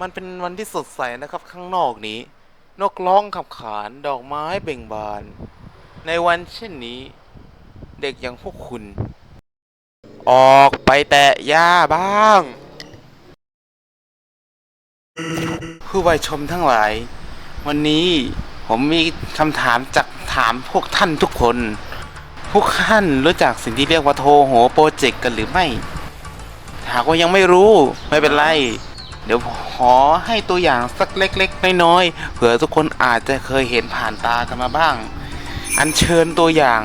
มันเป็นวันที่สดใสนะครับข้างนอกนี้ นกร้องขับขานดอกไม้เบ่งบาน ในวันเช่นนี้ เด็กอย่างพวกคุณ ออกไปแตะหญ้าบ้าง ผู้วัยชมทั้งหลาย วันนี้ผมมีคำถามจากถามพวกท่านทุกคน พวกท่านรู้จักสิ่งที่เรียกว่าโทโหโปรเจกต์กันหรือไม่ หากว่ายังไม่รู้ไม่เป็นไร เดี๋ยวขอให้ตัวอย่างสักเล็กๆน้อยๆเผื่อทุกคนอาจจะเคยเห็นผ่านตากันมาบ้าง อันเชิญตัวอย่าง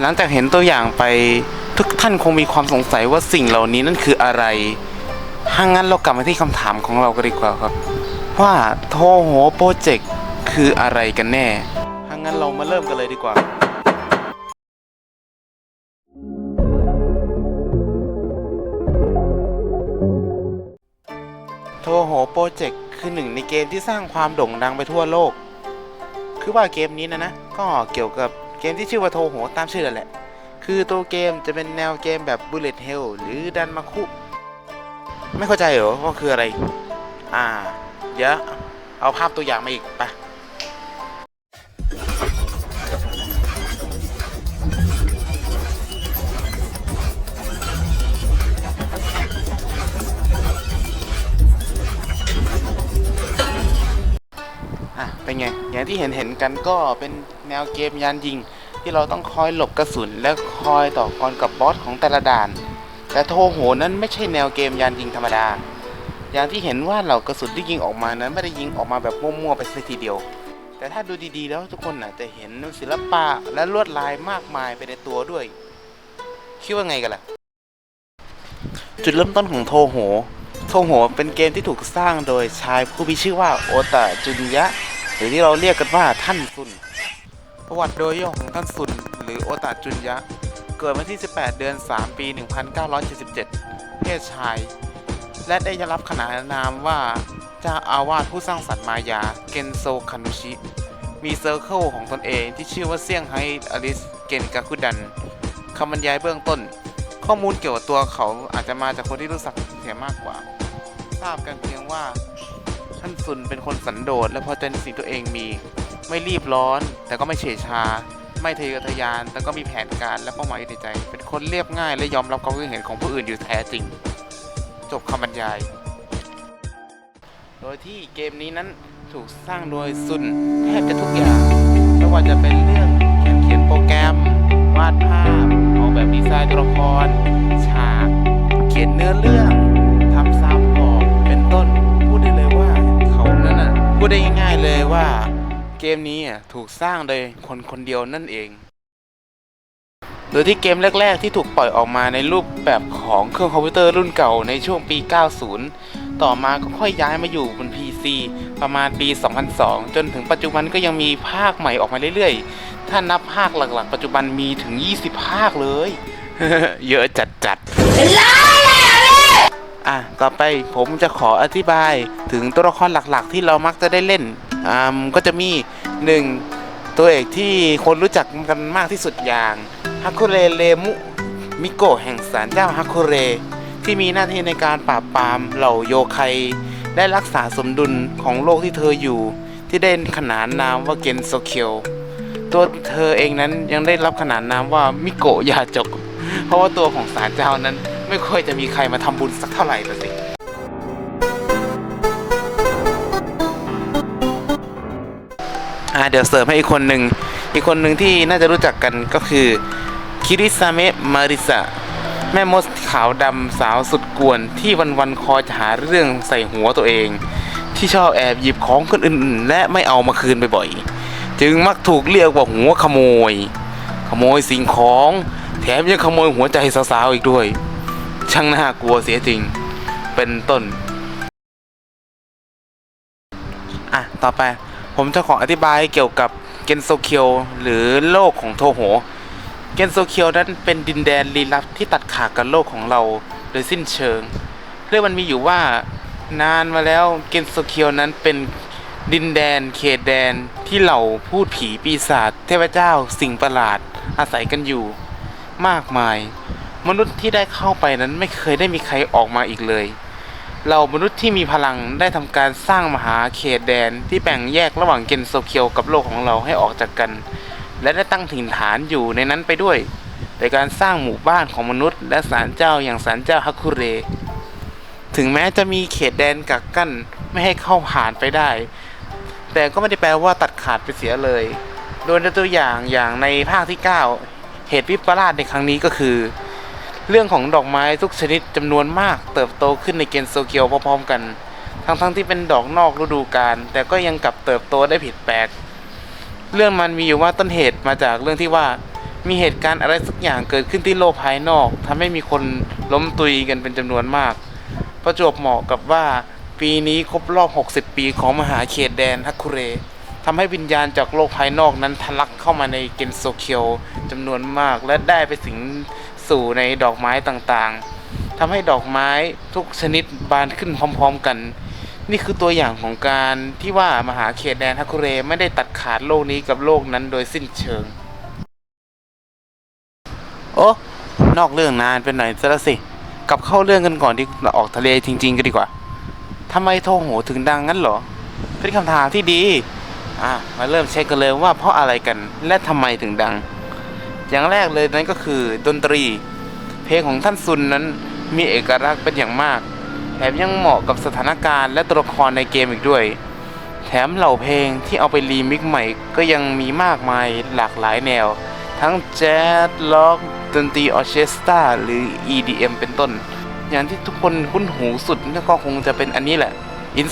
หลังจากเห็นตัวอย่างไปทุกท่านคงมีความสงสัยว่าสิ่งเหล่านี้นั่นคืออะไรถ้างั้นเรากลับมาที่คำถามของเรากันดีกว่าครับ ว่าโทโหโปรเจกต์คืออะไรกันแน่ถ้างั้นเรามาเริ่มกันเลยดีกว่า โทโหโปรเจกต์คือหนึ่งในเกมที่สร้างความโด่งดังไปทั่วโลก คือว่าเกมนี้นะนะ ก็เกี่ยวกับเกมที่ชื่อว่าโทโหตามชื่อแหละ คือตัวเกมจะเป็นแนวเกมแบบ Bullet Hell หรือดันมาคุ ไม่เข้าใจเหรอว่าคืออะไร อ่า เดี๋ยวเอาภาพตัวอย่างมาอีกไป เป็นไง อย่างที่เห็นเห็นกันก็เป็นแนวเกมยานยิง ที่เราต้องคอยหลบกระสุนและคอยต่อกรกับบอสของแต่ละด่าน แต่โทโหนั้นไม่ใช่แนวเกมยานยิงธรรมดา อย่างที่เห็นว่าเหล่ากระสุนที่ยิงออกมานั้นไม่ได้ยิงออกมาแบบมั่วๆไปสักทีเดียว แต่ถ้าดูดีๆแล้วทุกคนอาจจะเห็นศิลปะและลวดลายมากมายไปในตัวด้วย คิดว่าไงกันล่ะ จุดเริ่มต้นของโทโหโทโหเป็นเกมที่ถูกสร้างโดยชายผู้มีชื่อว่าโอตะจุนยะ หรือที่เราเรียกกันว่าท่านซุน ประวัติโดยย่อของท่านซุน หรือโอตะจุนยะ เกิดวันที่ 18 เดือน 3 ปี 1977 เพศชาย และได้รับขนานนามว่าเจ้าอาวาสผู้สร้างสรรค์มายา เกนโซคันุชิ มีเซอร์เคิลของตนเองที่ชื่อว่าเซี่ยงไฮ้อลิสเกนกาคุดันคำบรรยายเบื้องต้น ข้อมูลเกี่ยวกับตัวเขาอาจจะมาจากคนที่รู้สักเสียมากกว่า ทราบกันเพียงว่า ท่านซุนเป็นคนสันโดษและพอใจในสิ่งตัวเองมี ไม่รีบร้อน แต่ก็ไม่เฉยชา ไม่ทะเยอทะยาน แต่ก็มีแผนการและเป้าหมายอยู่ในใจ เป็นคนเรียบง่ายและยอมรับความคิดเห็นของผู้อื่นอยู่แท้จริง จบคำบรรยาย โดยที่เกมนี้นั้นถูกสร้างโดยซุนแทบจะทุกอย่างไม่ว่าจะเป็นเรื่องเขียนเขียนโปรแกรม วาดภาพออกแบบดีไซน์ตัวละคร ฉาก เขียนเนื้อเรื่อง ได้ง่ายๆเลยว่าเกมนี้อะถูกสร้างโดยคนคนเดียวนั่นเอง โดยที่เกมแรก ๆ ที่ถูกปล่อยออกมาในรูปแบบของเครื่องคอมพิวเตอร์รุ่นเก่าในช่วงปี 90 ต่อมาก็ค่อยย้ายมาอยู่บน PC ประมาณปี 2002 จนถึงปัจจุบันก็ยังมีภาคใหม่ออกมาเรื่อยๆ ถ้านับภาคหลักๆ ปัจจุบันมีถึง 20 ภาคเลย เยอะจัดๆ อะต่อไปผมจะขออธิบายถึงตัวละครหลักๆ ที่เรามักจะได้เล่นอ่าก็จะมี 1. ตัวเอกที่คนรู้จักกันมากที่สุดอย่างฮักคุเรเลมุมิโกะแห่งศาลเจ้าฮักคุเร ที่มีหน้าที่ในการปราบปรามเหล่าโยไคได้รักษาสมดุลของโลกที่เธออยู่ ที่ได้ขนานนามว่าเกนโซเคียวตัวเธอเองนั้นยังได้รับขนานนามว่ามิโกะยาจก เพราะว่าตัวของศาลเจ้านั้น ไม่ค่อยจะมีใครมาทำบุญสักเท่าไหร่ละสิ อ่าเดี๋ยวเสริมให้อีกคนหนึ่ง อีกคนหนึ่งที่น่าจะรู้จักกันก็คือ คิริซาเมะมาริสะแม่มดขาวดำสาวสุดกวนที่วันๆคอยจะหาเรื่องใส่หัวตัวเอง ที่ชอบแอบหยิบของคนอื่น ๆ และไม่เอามาคืนบ่อยๆ จึงมักถูกเรียกว่าหัวขโมย ขโมยสิ่งของ แถมยังขโมยหัวใจสาวๆอีกด้วย ช่างน่ากลัวเสียจริง เป็นต้น อะ ต่อไป ผมจะขออธิบายเกี่ยวกับเกนโซเคียวหรือโลกของโทโห เกนโซเคียวนั้นเป็นดินแดนลี้ลับที่ตัดขาดกับโลกของเราโดยสิ้นเชิง เรื่องมันมีอยู่ว่านานมาแล้วเกนโซเคียวนั้นเป็นดินแดนเขตแดนที่เหล่าพูดผีปีศาจเทพเจ้าสิ่งประหลาดอาศัยกันอยู่ มากมาย มนุษย์ที่ได้เข้าไปนั้นไม่เคยได้มีใครออกมาอีกเลยเรามนุษย์ที่มีพลังได้ทำการสร้างมหาเขตแดนที่แบ่งแยกระหว่างเกนโซเคียวกับโลกของเราให้ออกจากกัน และได้ตั้งถิ่นฐานอยู่ในนั้นไปด้วยโดยการสร้างหมู่บ้านของมนุษย์ และศาลเจ้าอย่างศาลเจ้าฮักคุเร ถึงแม้จะมีเขตแดนกักกั้นไม่ให้เข้าผ่านไปได้ แต่ก็ไม่ได้แปลว่าตัดขาดไปเสียเลย โดยตัวอย่างอย่างในภาคที่ 9 เหตุวิปลาสในครั้งนี้ก็คือ เรื่องของดอกไม้ทุกชนิดจำนวนมาก เติบโตขึ้นในเกนโซเกียวพร้อมๆกัน ทั้งๆที่เป็นดอกนอกฤดูกาลแต่ก็ยังกลับเติบโตได้ผิดแปลก เรื่องมันมีอยู่ว่าต้นเหตุมาจากเรื่องที่ว่ามีเหตุการณ์อะไรสักอย่างเกิดขึ้นที่โลกภายนอกทำให้มีคนล้มตุยกันเป็นจำนวนมาก ประจวบเหมาะกับว่าปีนี้ครบรอบ 60 ปีของมหาเขตแดนฮักคุเรทำให้วิญญาณจากโลกภายนอกนั้นทะลักเข้ามาในเกนโซเคียวจำนวนมาก และได้ไปสิง สู่ในดอกไม้ต่างๆทำให้ดอกไม้ทุกชนิดบานขึ้นพร้อมๆกัน นี่คือตัวอย่างของการที่ว่ามหาเขตแดนฮักคุเรไม่ได้ตัดขาดโลกนี้กับโลกนั้นโดยสิ้นเชิง โอ้นอกเรื่องนานเป็นหน่อยซะแล้วสิกลับเข้าเรื่องกันก่อนที่ออกทะเลจริง ๆกันดีกว่าทำไมโทโหถึงดังงั้นเหรอ เป็นคำถามที่ดี อะ มาเริ่มเช็คกันเลยว่าเพราะอะไรกันและทำไมถึงดัง อย่างแรกเลยนั่นก็คือดนตรี เพลงของท่านซุนนั้นมีเอกลักษณ์เป็นอย่างมาก แถมยังเหมาะกับสถานการณ์และตัวละครในเกมอีกด้วย แถมเหล่าเพลงที่เอาไปรีมิกใหม่ก็ยังมีมากมายหลากหลายแนว ทั้งแจ๊สล็อกดนตรีออเคสตราหรือ EDM เป็นต้น อย่างที่ทุกคนคุ้นหูสุดนั่นก็คงจะเป็นอันนี้แหละอิ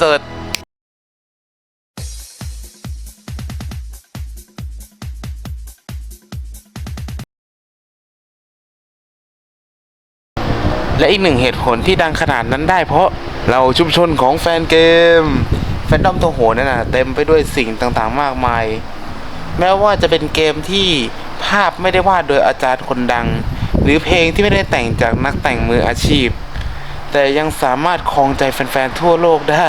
และอีกหนึ่งเหตุผลที่ดังขนาดนั้นได้ เพราะเราชุมชนของแฟนเกม แฟนดอมโทโหนั่นน่ะเต็มไปด้วยสิ่งต่างๆมากมาย แม้ว่าจะเป็นเกมที่ภาพไม่ได้วาดโดยอาจารย์คนดัง หรือเพลงที่ไม่ได้แต่งจากนักแต่งมืออาชีพ แต่ยังสามารถครองใจแฟนๆทั่วโลกได้